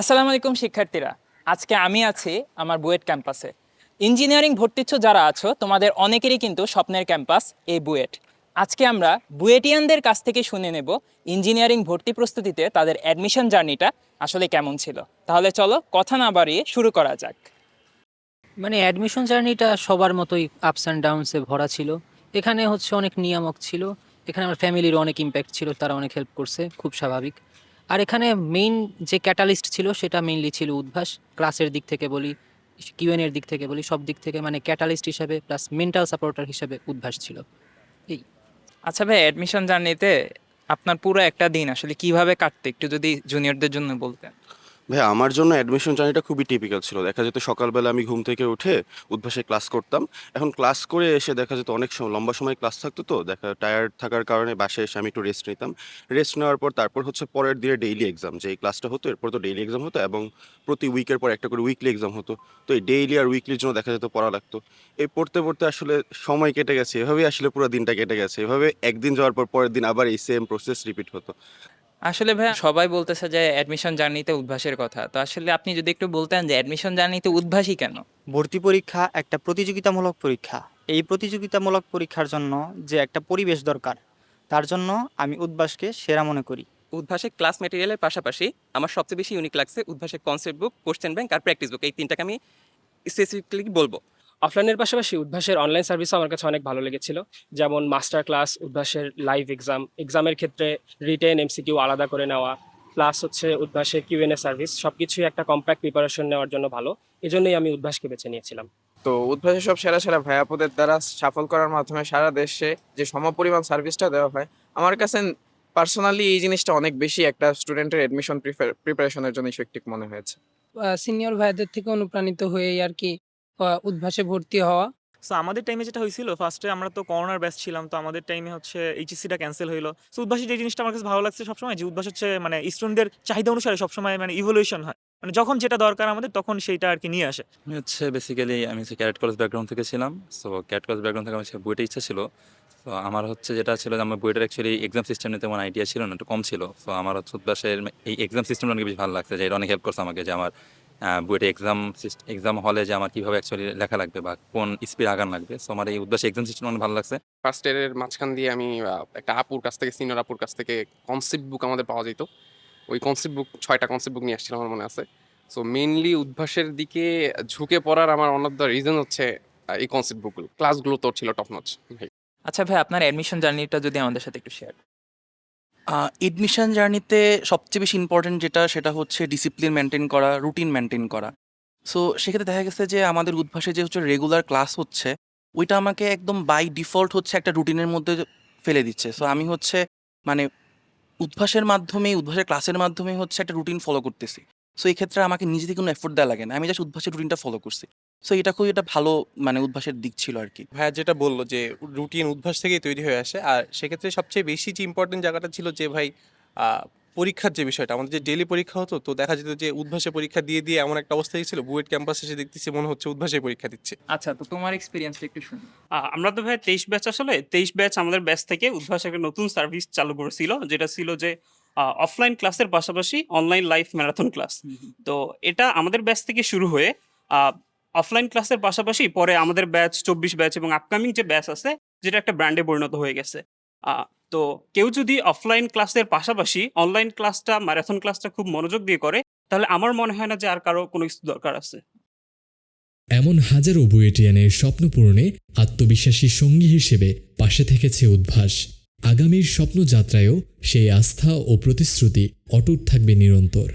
আসসালামু আলাইকুম, শিক্ষার্থীরা। আজকে আমি আছি আমার বুয়েট ক্যাম্পাসে। ইঞ্জিনিয়ারিং ভর্তিচ্ছ যারা আছো, তোমাদের অনেকেরই কিন্তু স্বপ্নের ক্যাম্পাস এই বুয়েট। আজকে আমরা বুয়েটিয়ানদের কাছ থেকে শুনে নেব ইঞ্জিনিয়ারিং ভর্তি প্রস্তুতিতে তাদের অ্যাডমিশন জার্নিটা আসলে কেমন ছিল। তাহলে চলো কথা না বাড়িয়ে শুরু করা যাক। মানে অ্যাডমিশন জার্নিটা সবার মতোই আপস অ্যান্ড ডাউনসে ভরা ছিল। এখানে হচ্ছে অনেক নিয়ামক ছিল। এখানে আমার ফ্যামিলির অনেক ইম্প্যাক্ট ছিল, তারা অনেক হেল্প করছে, খুব স্বাভাবিক। আর এখানে মেইন যে ক্যাটালিস্ট ছিল সেটা মেইনলি ছিল উদ্ভাস। ক্লাসের দিক থেকে বলি কিউএন এর দিক থেকে বলি, সব দিক থেকে মানে ক্যাটালিস্ট হিসাবে প্লাস মেন্টাল সাপোর্টার হিসাবে উদ্ভাস ছিল। এই। আচ্ছা ভাই অ্যাডমিশন জার্নিতে আপনার পুরো একটা দিন আসলে কীভাবে কাটতে? একটু যদি জুনিয়রদের জন্য বলতেন। ভাই আমার জন্য অ্যাডমিশন জার্নিটা খুবই টিপিক্যাল ছিল। দেখা যেত সকালবেলা আমি ঘুম থেকে উঠে উদ্ভাসে ক্লাস করতাম। এখন ক্লাস করে এসে দেখা যেত অনেক সময়, লম্বা সময় ক্লাস থাকতো তো, দেখা টায়ার্ড থাকার কারণে বাসায় এসে আমি একটু রেস্ট নিতাম। রেস্ট নেওয়ার পর তারপর হচ্ছে পরের দিনে ডেইলি এক্সাম যে এই ক্লাসটা হতো, এরপর তো ডেইলি এক্সাম হতো এবং প্রতি উইকের পর একটা করে উইকলি এক্সাম হতো। তো এই ডেইলি আর উইকলির জন্য দেখা যেত পড়া লাগতো। এই পড়তে পড়তে আসলে সময় কেটে গেছে, এভাবেই আসলে পুরো দিনটা কেটে গেছে। এভাবে একদিন যাওয়ার পর পরের দিন আবার এই সেম প্রসেস রিপিট হতো। আসলে ভাই সবাই বলতেছে যে অ্যাডমিশন জার্নিতে উদ্ভাসের কথা। তো আসলে আপনি যদি একটু বলতেন যে অ্যাডমিশন জার্নিতে উদ্ভাসী কেন? ভর্তি পরীক্ষা একটা প্রতিযোগিতামূলক পরীক্ষা। এই প্রতিযোগিতামূলক পরীক্ষার জন্য যে একটা পরিবেশ দরকার তার জন্য আমি উদ্ভাসকে সেরা মনে করি। উদ্ভাসে ক্লাস ম্যাটেরিয়ালের পাশাপাশি আমার সবচেয়ে বেশি ইউনিক লাগছে উদ্ভাসের কনসেপ্ট বুক কোশ্চেন ব্যাংক আর প্র্যাকটিস বুক এই তিনটাকে আমি স্পেসিফিকলি বলব। অফলাইনের পাশাপাশি উদ্ভাসের অনলাইন সার্ভিসও আমার কাছে অনেক ভালো লেগেছিল। যেমন মাস্টার ক্লাস উদ্ভাসের লাইভ এক্সাম এক্সামের ক্ষেত্রে রিটেন এমসিকিউ আলাদা করে নেওয়া প্লাস হচ্ছে উদ্ভাসের কিউএনএ সার্ভিস সব কিছুই একটা কম্প্যাক্ট প্রিপারেশন নেওয়ার জন্য ভালো। এজন্যই আমি উদ্ভাসকে বেছে নিয়েছিলাম। তো উদ্ভাসের সব সেরা সেরা ভাইয়াপুদের দ্বারা সাফল করার মাধ্যমে সারা দেশে যে সমপরিমাণ সার্ভিসটা দেওয়া হয় আমার কাছে পার্সোনালি এই জিনিসটা অনেক বেশি একটা স্টুডেন্টের এডমিশন প্রিপারেশনের জন্য ইফেক্টিভ মনে হয়েছে। সিনিয়র ভাইদের থেকে অনুপ্রাণিত হয়েই আর কি উদ্ভাসে ভর্তি হওয়া। সো আমাদের টাইমে যেটা হয়েছিল ফার্স্টে আমরা তো করোনার ব্যাচ ছিলাম তো আমাদের টাইমে হচ্ছে এইচএসসিটা ক্যান্সেল হইল। সো উদ্ভাসী যে জিনিসটা আমার কাছে ভালো লাগছে সবসময় যে উদ্ভাস হচ্ছে মানে স্টুডেন্টদের চাহিদা অনুসারে সবসময় মানে ইভলিউশন হয়। মানে যখন যেটা দরকার আমাদের তখন সেইটা আর কি নিয়ে আসে। আমি হচ্ছে বেসিক্যালি আমি হচ্ছে ক্যারেট কলেজ ব্যাকগ্রাউন্ড থেকে ছিলাম। সো ক্যারেট কলেজ ব্যাকগ্রাউন্ড থেকে আমার বুয়েটের ইচ্ছা ছিল। তো আমার হচ্ছে যেটা ছিল যে আমার বুয়েটের অ্যাকচুয়ালি এক্সাম সিস্টেম নিয়ে তেমন আইডিয়া ছিল না একটু কম ছিল। তো আমার হচ্ছে উদ্ভাসের এই এক্সাম সিস্টেমটা অনেক বেশি ভালো লাগছে যে এটা অনেক হেল্প করছে আমাকে যে আমার বুয়েটে এক্সাম এক্সাম হলে যে আমার কীভাবে অ্যাকচুয়ালি লেখা লাগবে বা কোন স্পিড আগান লাগবে। সো আমার এই উদ্ভাসে এক্সাম সিস্টেম অনেক ভালো লাগছে। ফার্স্ট ইয়ারের মাঝখান দিয়ে আমি একটা আপুর কাছ থেকে সিনিয়র আপুর কাছ থেকে কনসেপ্ট বুক আমাদের পাওয়া যেত। ওই কনসেপ্ট বুক ছয়টা কনসেপ্ট বুক নিয়ে আসছিলাম আমার মনে আছে। সো মেইনলি উদ্ভাসের দিকে ঝুঁকে পড়ার আমার ওয়ান অফ দ্য রিজন হচ্ছে এই কনসেপ্ট বুকগুলো ক্লাসগুলো তো ছিল টপ নচ ভাই। আচ্ছা ভাই আপনার অ্যাডমিশন জার্নিটা যদি আমাদের সাথে একটু শেয়ার এডমিশন জার্নিতে সবচেয়ে বেশি ইম্পর্টেন্ট যেটা, সেটা হচ্ছে ডিসিপ্লিন মেনটেন করা রুটিন মেনটেন করা। সো সেক্ষেত্রে দেখা গেছে যে, আমাদের উদ্ভাসে যে হচ্ছে রেগুলার ক্লাস হচ্ছে, ওইটা আমাকে একদম বাই ডিফল্ট হচ্ছে একটা রুটিনের মধ্যে ফেলে দিচ্ছে। সো আমি হচ্ছে মানে উদ্ভাসের মাধ্যমে উদ্ভাসের ক্লাসের মাধ্যমে হচ্ছে একটা রুটিন ফলো করতেছি। সো এই ক্ষেত্রে আমাকে নিজে থেকে কোনো এফোর্ট দেওয়া লাগে না। আমি জাস্ট উদ্ভাসের রুটিনটা ফলো করছি। সো এটা খুবই একটা ভালো মানে উদ্ভাসের দিক ছিল আর কি। ভাইয়া যেটা বলল যে রুটিন উদ্ভাস থেকেই তৈরি হয়ে আসে। আর সেক্ষেত্রে সবচেয়ে বেশি যে ইম্পর্টেন্ট জায়গাটা ছিল যে ভাই পরীক্ষার যে বিষয়টা আমাদের যে ডেলি পরীক্ষা হতো তো দেখা যেত যে উদ্ভাসে পরীক্ষা দিয়ে দিয়ে এমন একটা অবস্থা ছিল বুয়েট ক্যাম্পাসে এসে দেখতেছি মনে হচ্ছে উদ্ভাসে পরীক্ষা দিচ্ছে। আচ্ছা তো তোমার এক্সপিরিয়েন্সটা একটু শুনি। আমরা তো ভাই তেইশ ব্যাচ আসলে তেইশ ব্যাচ আমাদের ব্যাচ থেকে উদ্ভাস একটা নতুন সার্ভিস চালু করেছিল যেটা ছিল যে অফলাইন ক্লাসের পাশাপাশি অনলাইন লাইভ ম্যারাথন ক্লাস তো এটা আমাদের ব্যাচ থেকে শুরু হয়ে অফলাইন ক্লাসের পাশাপাশি পরে আমাদের ব্যাচ চব্বিশ ব্যাচ এবং আপকামিং যে ব্যাচ আছে, যেটা একটা ব্র্যান্ডে পরিণত হয়ে গেছে। তো কেউ যদি অফলাইন ক্লাসের পাশাপাশি অনলাইন ক্লাসটা ম্যারাথন ক্লাসটা খুব মনোযোগ দিয়ে করে, তাহলে আমার মনে হয় না যে আর কারও কোনো কিছু দরকার আছে। এমন হাজারো বুয়েটিয়ানের স্বপ্ন পূরণে আত্মবিশ্বাসী সঙ্গী হিসেবে পাশে থেকেছে উদ্ভাস। আগামীর স্বপ্নযাত্রায়ও সেই আস্থা ও প্রতিশ্রুতি অটুট থাকবে নিরন্তর।